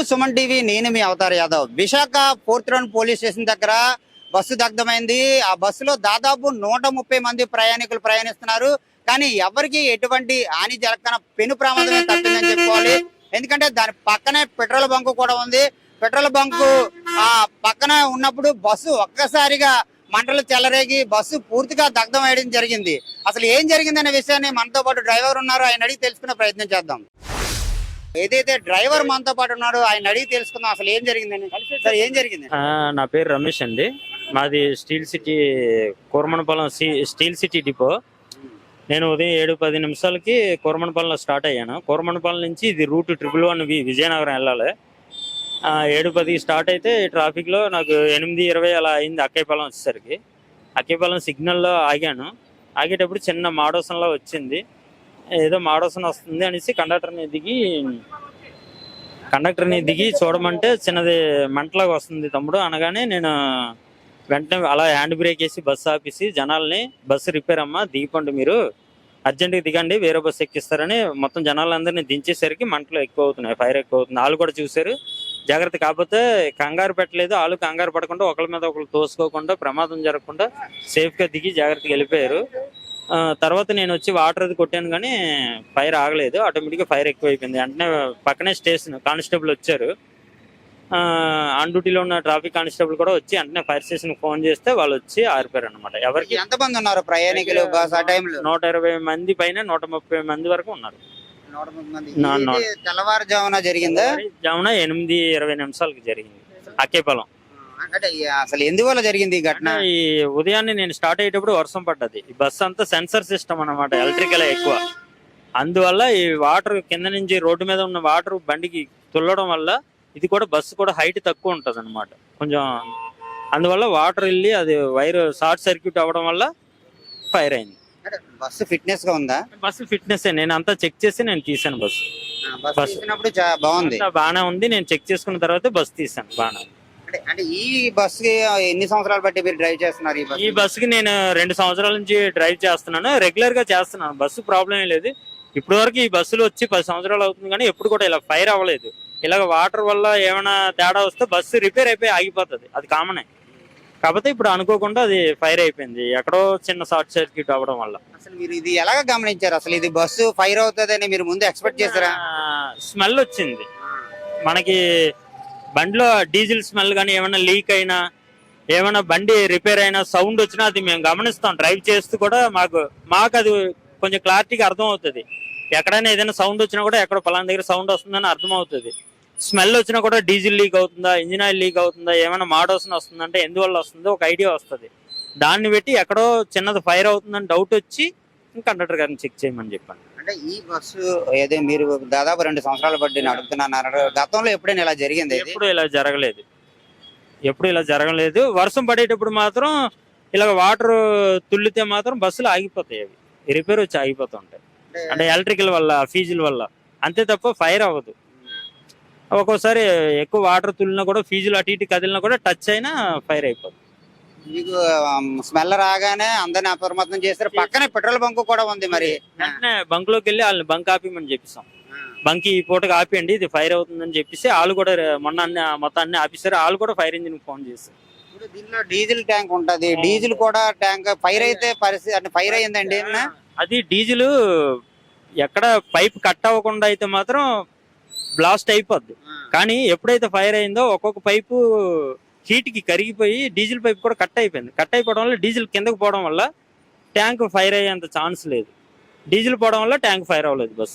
To Suman TV నేను మీ Avatar Yadav. Visakha fourth round police station దగ్గర bus దగ్ధమైంది. ఆ బస్సులో దాదాపు నూట ముప్పై మంది ప్రయాణికులు ప్రయాణిస్తున్నారు. కానీ ఎవరికి ఎటువంటి హాని జరగన పెను ప్రమాదమే తప్పిందని చెప్పుకోవాలి. ఎందుకంటే దాని పక్కనే పెట్రోల్ బంక్ కూడా ఉంది. పెట్రోల్ బంక్ ఆ పక్కన ఉన్నప్పుడు బస్సు ఒక్కసారిగా మంటలు చెలరేగి బస్సు పూర్తిగా దగ్ధం వేయడం జరిగింది. అసలు ఏం జరిగిందనే విషయాన్ని మనతో పాటు డ్రైవర్ ఉన్నారు. ఆయన అడిగి తెలుసుకునే ప్రయత్నం చేద్దాం. ఏదైతే డ్రైవర్ మనతో పాటు ఉన్నాడో ఆయన అడిగి తెలుసుకుందాం. అసలు ఏం జరిగిందని. సార్ ఏం జరిగింది? ఆ, నా పేరు రమేష్ అండి. మాది స్టీల్ సిటీ కూరమనపాలెం సి- స్టీల్ సిటీ డిపో. నేను ఉదయం ఏడు పది నిమిషాలకి కూరమనపాలెంలో స్టార్ట్ అయ్యాను. కూరమనపాలెం నుంచి ఇది రూట్ ట్రిపుల్ వన్ వి విజయనగరం వెళ్ళాలి. ఆ, ఏడు పది స్టార్ట్ అయితే ట్రాఫిక్లో నాకు ఎనిమిది ఇరవై అలా అయింది అక్కయ్యపాలెం వచ్చేసరికి. అక్కయ్యపాలెం సిగ్నల్లో ఆగాను. ఆగేటప్పుడు చిన్న మాడోసంలో వచ్చింది. ఏదో మాడోసన్ వస్తుంది అనేసి కండక్టర్ని దిగి కండక్టర్ని దిగి చూడమంటే చిన్నది మంటలాగా వస్తుంది తమ్ముడు అనగానే నేను వెంటనే అలా హ్యాండ్ బ్రేక్ వేసి బస్సు ఆపేసి జనాల్ని బస్సు రిపేర్ అమ్మా దిగిపోండి మీరు. అర్జెంట్గా దిగండి వేరే బస్సు ఎక్కిస్తారని మొత్తం జనాలందరినీ దించేసరికి మంటలు ఎక్కువ అవుతున్నాయి ఫైర్ ఎక్కువ అవుతుంది వాళ్ళు కూడా చూశారు. జాగ్రత్త కాకపోతే కంగారు పెట్టలేదు. వాళ్ళు కంగారు పడకుండా ఒకళ్ళ మీద ఒకరు తోసుకోకుండా ప్రమాదం జరగకుండా సేఫ్గా దిగి జాగ్రత్తగా వెళ్ళిపోయారు. తర్వాత నేను వచ్చి వాటర్ అది కొట్టాను కానీ ఫైర్ ఆగలేదు. ఆటోమేటిక్గా ఫైర్ ఎక్కువ అయిపోయింది వెంటనే పక్కనే స్టేషన్ కానిస్టేబుల్ వచ్చారు. ఆన్ డ్యూటీలో ఉన్న ట్రాఫిక్ కానిస్టేబుల్ కూడా వచ్చి వెంటనే ఫైర్ స్టేషన్ ఫోన్ చేస్తే వాళ్ళు వచ్చి ఆరిపోయారు అనమాట ఎవరికి? ఎంత మంది ఉన్నారు ప్రయాణికులు బస్ ఆ టైంలో నూట ఇరవై మంది పైన నూట ముప్పై మంది వరకు ఉన్నారు. తెల్లవారుజామున జరిగిందా? జామున ఎనిమిది ఇరవై నిమిషాలకి జరిగింది. అక్కేపాలెం. అంటే అసలు ఎందువల్ల జరిగింది ఈ ఘటన? ఈ ఉదయాన్నే నేను స్టార్ట్ అయ్యేటప్పుడు వర్షం పడ్డది. ఈ బస్ అంతా సెన్సర్ సిస్టమ్ అన్నమాట ఎలక్ట్రికల్ ఎక్కువ. అందువల్ల ఈ వాటర్ కింద నుంచి రోడ్డు మీద ఉన్న వాటర్ బండికి తుల్లడం వల్ల ఇది కూడా బస్సు కూడా హైట్ తక్కువ ఉంటది అనమాట కొంచెం అందువల్ల వాటర్ వెళ్ళి అది వైర్ షార్ట్ సర్క్యూట్ అవ్వడం వల్ల ఫైర్ అయింది. బస్సు ఫిట్నెస్గా ఉందా? బస్సు ఫిట్నెస్ నేను అంతా చెక్ చేసి నేను తీసాను బస్సు. బస్సు బాగుంది. బాగానే ఉంది. నేను చెక్ చేసుకున్న తర్వాత బస్సు తీసాను బాగానే ఉంది. అంటే అంటే ఈ బస్సుకి ఎన్ని సంవత్సరాలు బట్టి మీరు డ్రైవ్ చేస్తున్నారు ఈ ఈ బస్సు బస్సుకి నేను రెండు సంవత్సరాల నుంచి డ్రైవ్ చేస్తున్నాను. రెగ్యులర్గా చేస్తున్నాను. బస్సు ప్రాబ్లం ఏం లేదు. ఇప్పటి వరకు ఈ బస్సులు వచ్చి పది సంవత్సరాలు అవుతుంది కానీ ఎప్పుడు కూడా ఇలా ఫైర్ అవ్వలేదు. ఇలాగ వాటర్ వల్ల ఏమైనా తేడా వస్తే బస్సు రిపేర్ అయిపోయి ఆగిపోతుంది. అది కామనే కాకపోతే ఇప్పుడు అనుకోకుండా అది ఫైర్ అయిపోయింది. ఎక్కడో చిన్న షార్ట్ సర్క్యూట్ అవ్వడం వల్ల. అసలు మీరు ఇది ఎలాగ గమనించారు? అసలు ఇది బస్సు ఫైర్ అవుతుందని మీరు ముందు ఎక్స్పెక్ట్ చేశారా? స్మెల్ వచ్చింది. మనకి బండిలో డీజిల్ స్మెల్ కానీ ఏమైనా లీక్ అయినా ఏమైనా బండి రిపేర్ అయినా సౌండ్ వచ్చినా అది మేము గమనిస్తాం. డ్రైవ్ చేస్తూ కూడా మాకు మాకు అది కొంచెం క్లారిటీగా అర్థం అవుతుంది ఎక్కడైనా ఏదైనా సౌండ్ వచ్చినా కూడా ఎక్కడ పలానా దగ్గర సౌండ్ వస్తుందని అర్థం అవుతుంది స్మెల్ వచ్చినా కూడా డీజిల్ లీక్ అవుతుందా ఇంజిన్ ఆయిల్ లీక్ అవుతుందా ఏమైనా మాడోసన్ వస్తుందంటే ఎందువల్ల వస్తుందో? ఒక ఐడియా వస్తుంది. దాన్ని పెట్టి ఎక్కడో చిన్నది ఫైర్ అవుతుందని డౌట్ వచ్చి కండక్టర్ గారిని చెక్ చేయమని చెప్పాను అంటే ఈ బస్సు ఏదో మీరు దాదాపు రెండు సంవత్సరాలు బట్టి నడుపుతున్నారు గతంలో ఎప్పుడైనా ఇలా జరిగింది ఎప్పుడు ఇలా జరగలేదు. ఎప్పుడు ఇలా జరగలేదు. వర్షం పడేటప్పుడు మాత్రం ఇలా వాటర్ తుల్లితే మాత్రం బస్సులు ఆగిపోతాయి అవి. రిపేర్ వచ్చి ఆగిపోతుంటాయి. అంటే ఎలక్ట్రికల్ వల్ల ఫీజుల వల్ల. అంతే తప్ప ఫైర్ అవ్వదు. ఒక్కోసారి ఎక్కువ వాటర్ తుల్లినా కూడా ఫీజులు అటు ఇటు కదిలినా కూడా టచ్ అయినా ఫైర్ అయిపోతుంది. మీకు స్మెల్ రాగానే అందరిని అప్రమత్తం చేస్తారు. పక్కనే పెట్రోల్ బంక్ కూడా ఉంది మరి. వెంటనే బంక్లోకి వెళ్ళి వాళ్ళని బంక్ ఆపిమని చెప్పిస్తాం. బంక్ ఈ పూటకి ఆపేయండి ఇది ఫైర్ అవుతుందని చెప్పేసి వాళ్ళు కూడా మొన్న అన్ని మొత్తం అన్ని ఆపిస్తారు వాళ్ళు కూడా ఫైర్ ఇంజిన్ ఫోన్ చేస్తారు దీనిలో డీజిల్ ట్యాంక్ ఉంటది. డీజిల్ కూడా ట్యాంక్ ఫైర్ అయితే పరిస్థితి అంటే ఫైర్ అయ్యిందండి ఏమన్నా? అది డీజిల్ ఎక్కడ పైప్ కట్ అవ్వకుండా అయితే మాత్రం బ్లాస్ట్ అయిపోద్ది. కానీ ఎప్పుడైతే ఫైర్ అయిందో ఒక్కొక్క పైపు హీట్కి కరిగిపోయి డీజిల్ పైప్ కూడా కట్ అయిపోయింది. కట్ అయిపోవడం వల్ల డీజిల్ కిందకు పోవడం వల్ల ట్యాంక్ ఫైర్ అయ్యేంత ఛాన్స్ లేదు. డీజిల్ పోవడం వల్ల ట్యాంక్ ఫైర్ అవ్వలేదు బస్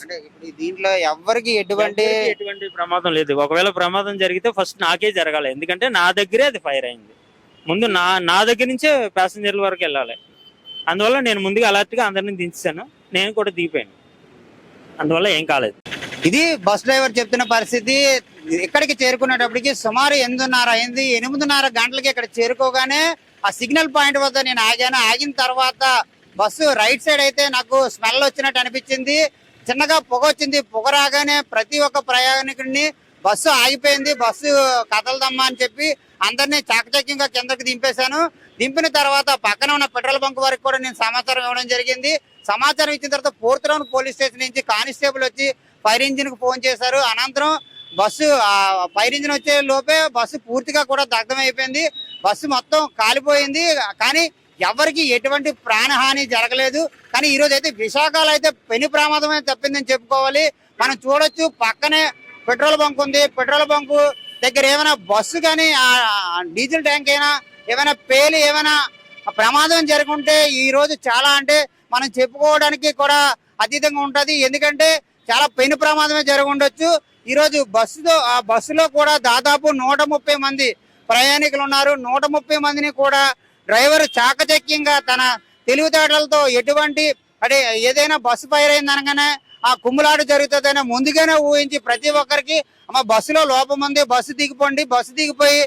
దీంట్లో ఎవ్వరికి ఎటువంటి ఎటువంటి ప్రమాదం లేదు. ఒకవేళ ప్రమాదం జరిగితే ఫస్ట్ నాకే జరగాలి. ఎందుకంటే నా దగ్గరే అది ఫైర్ అయింది. ముందు నా నా దగ్గర నుంచే ప్యాసింజర్ల వరకు వెళ్ళాలి. అందువల్ల నేను ముందుగా అలర్ట్గా అందరిని దించాను నేను కూడా దిగిపోయాను. అందువల్ల ఏం కాలేదు. ఇది బస్ డ్రైవర్ చెప్తున్న పరిస్థితి. ఇక్కడికి చేరుకునేటప్పటికి సుమారు ఎనిమిదిన్నర అయింది. ఎనిమిదిన్నర గంటలకి ఇక్కడ చేరుకోగానే ఆ సిగ్నల్ పాయింట్ వద్ద నేను ఆగాను. ఆగిన తర్వాత బస్సు రైట్ సైడ్ అయితే నాకు స్మెల్ వచ్చినట్టు అనిపించింది. చిన్నగా పొగ వచ్చింది. పొగ రాగానే ప్రతి ఒక్క ప్రయాణికుడిని బస్సు ఆగిపోయింది. బస్సు కదలదమ్మా అని చెప్పి అందరినీ చాకచక్యంగా కిందకి దింపేశాను. దింపిన తర్వాత పక్కన ఉన్న పెట్రోల్ బంక్ వరకు కూడా నేను సమాచారం ఇవ్వడం జరిగింది. సమాచారం ఇచ్చిన తర్వాత ఫోర్త్ రౌండ్ పోలీస్ స్టేషన్ నుంచి కానిస్టేబుల్ వచ్చి ఫైర్ ఇంజిన్కు ఫోన్ చేశారు. అనంతరం బస్సు ఫైర్ ఇంజిన్ వచ్చే లోపే బస్సు పూర్తిగా కూడా దగ్ధం అయిపోయింది. బస్సు మొత్తం కాలిపోయింది. కానీ ఎవరికి ఎటువంటి ప్రాణహాని జరగలేదు. కానీ ఈ రోజు అయితే విశాఖలో అయితే పెను ప్రమాదమే తప్పిందని చెప్పుకోవాలి. మనం చూడొచ్చు పక్కనే పెట్రోల్ బంక్ ఉంది. పెట్రోల్ బంకు దగ్గర ఏమైనా బస్సు కానీ డీజిల్ ట్యాంక్ అయినా ఏమైనా పేలి ఏమైనా ప్రమాదం జరుగుంటే ఈరోజు చాలా అంటే మనం చెప్పుకోవడానికి కూడా అతీతంగా ఉంటుంది. ఎందుకంటే చాలా పెను ప్రమాదమే జరిగి ఈరోజు బస్సుతో ఆ బస్సులో కూడా దాదాపు నూట ముప్పై మంది ప్రయాణికులు ఉన్నారు. నూట ముప్పై మందిని కూడా డ్రైవర్ చాకచక్యంగా తన తెలివితేటలతో ఎటువంటి అంటే ఏదైనా బస్సు ఫైర్ అయిందనగానే ఆ కుమ్ములాట జరుగుతుందని ముందుగానే ఊహించి ప్రతి ఒక్కరికి అమ్మ బస్సులో లోపం ఉంది బస్సు దిగిపోండి బస్సు దిగిపోయి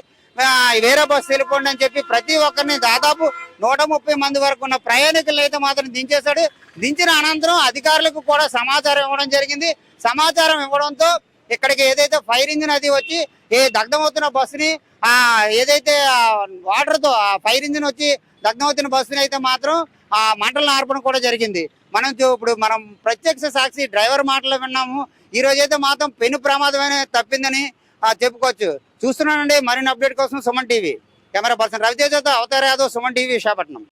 వేరే బస్సు వెళ్ళిపోండి అని చెప్పి ప్రతి ఒక్కరిని దాదాపు నూట ముప్పై మంది వరకు ఉన్న ప్రయాణికులను అయితే మాత్రం దించేశాడు. దించిన అనంతరం అధికారులకు కూడా సమాచారం ఇవ్వడం జరిగింది. సమాచారం ఇవ్వడంతో ఇక్కడికి ఏదైతే ఫైర్ ఇంజిన్ అది వచ్చి ఏ దగ్ధమవుతున్న బస్సుని ఆ ఏదైతే వాటర్తో ఆ ఫైర్ ఇంజిన్ వచ్చి దగ్ధమవుతున్న బస్సుని అయితే మాత్రం ఆ మంటలను ఆర్పడం కూడా జరిగింది. మనం ఇప్పుడు మనం ప్రత్యక్ష సాక్షి డ్రైవర్ మాటలు విన్నాము. ఈ రోజైతే మాత్రం పెను ప్రమాదమైన తప్పిందని చెప్పుకోవచ్చు. చూస్తున్నానండి మరిన్ని అప్డేట్ కోసం సుమన్ టీవీ. కెమెరా పర్సన్ రవితేజతో అవతార్ యాదవ్ సుమన్ టీవీ విశాఖపట్నం.